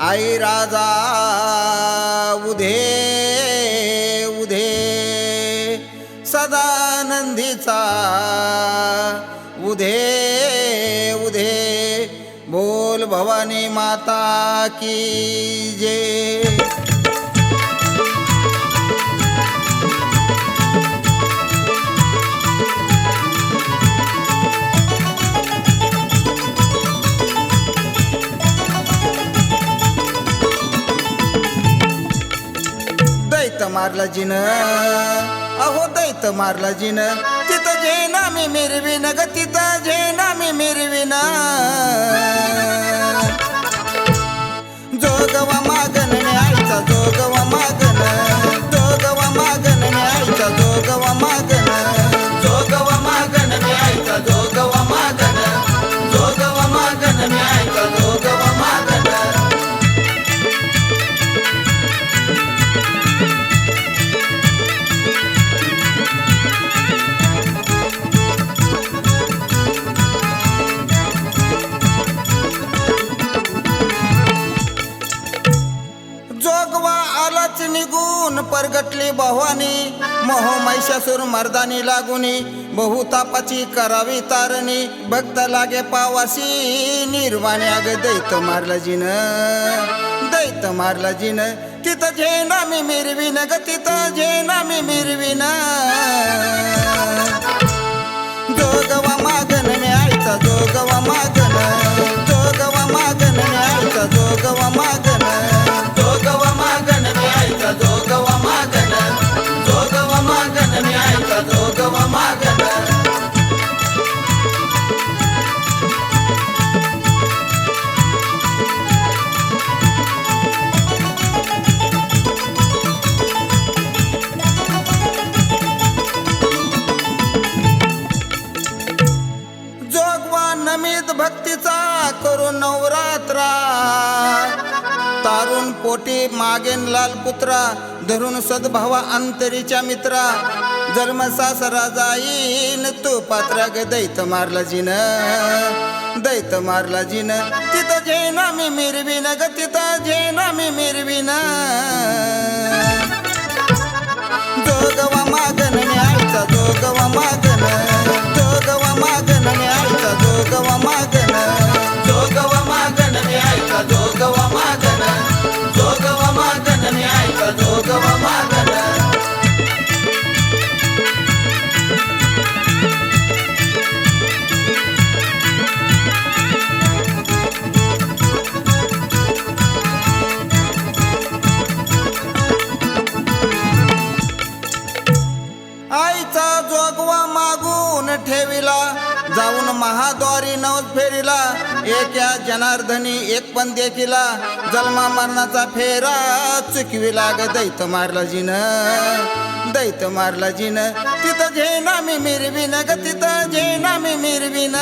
आई राजा उधे उधे. सदानंदीचा उधे उधे. बोल भवानी माता की जय. मारला जिन. अहो दैत मारला जिन. तिथं जेना मी मिरविन ग तिथं जेना मी मिरविन. परगटली भवानी मोह महिषासूर मर्दानी लागुनी बहुतापाची करावी तारणी भक्त लागे पावासी निर्वाणी अग दैत मारला जिन दैत मारला जिन तिथं झेना मी मिरविन ग तिथं झेना मी मिरविन. करू नवरात्रा. तारुण पोटी मागेन लाल पुत्रा धरून सद्भावा अंतरीच्या मित्रा. जन्म सासरा जाईन तू पात्रा ग दैत मारला जिन. दैत मारला जिन. तिथं जेना मी मिरविन ग तिथं जेना मी मिरविन. जोगवा मागन न्यायचा जोगवा मागन. ठेविला. जाऊन महाद्वारी नवस फेरिला. एक या जनार्दनी एक पण देखिला. जन्मा मरणाचा फेरा चुकविला ग दैत मारला जिन दैत मारला जिन तिथं झेना मी मिरविन ग तिथं झेना मी मिरविन.